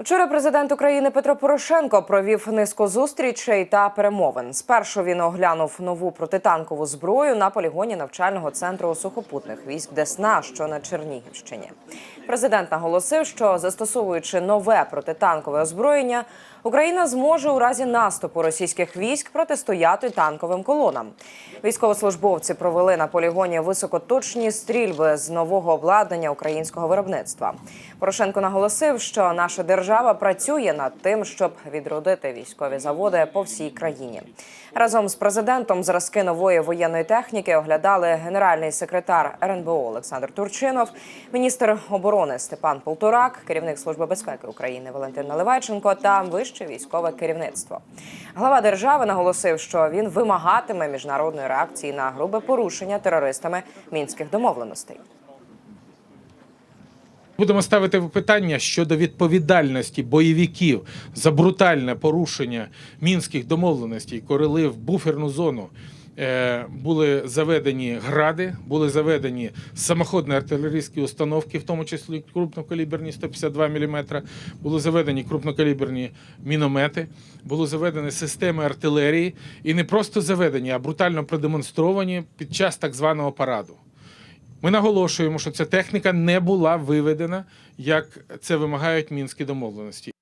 Учора президент України Петро Порошенко провів низку зустрічей та перемовин. Спершу він оглянув нову протитанкову зброю на полігоні навчального центру сухопутних військ Десна, що на Чернігівщині. Президент наголосив, що застосовуючи нове протитанкове озброєння, Україна зможе у разі наступу російських військ протистояти танковим колонам. Військовослужбовці провели на полігоні високоточні стрільби з нового обладнання українського виробництва. Порошенко наголосив, що наша держава працює над тим, щоб відродити військові заводи по всій країні. Разом з президентом зразки нової воєнної техніки оглядали генеральний секретар РНБО Олександр Турчинов, міністр оборони Степан Полторак, керівник служби безпеки України Валентин Наливайченко та вище військове керівництво. Глава держави наголосив, що він вимагатиме міжнародної реакції на грубе порушення терористами мінських домовленостей. Будемо ставити питання щодо відповідальності бойовиків за брутальне порушення мінських домовленостей, коли в буферну зону е, були заведені гради, були заведені самоходні артилерійські установки, в тому числі крупнокаліберні 152 мм, були заведені крупнокаліберні міномети, були заведені системи артилерії і не просто заведені, а брутально продемонстровані під час так званого параду. Ми наголошуємо, що ця техніка не була виведена, як це вимагають мінські домовленості.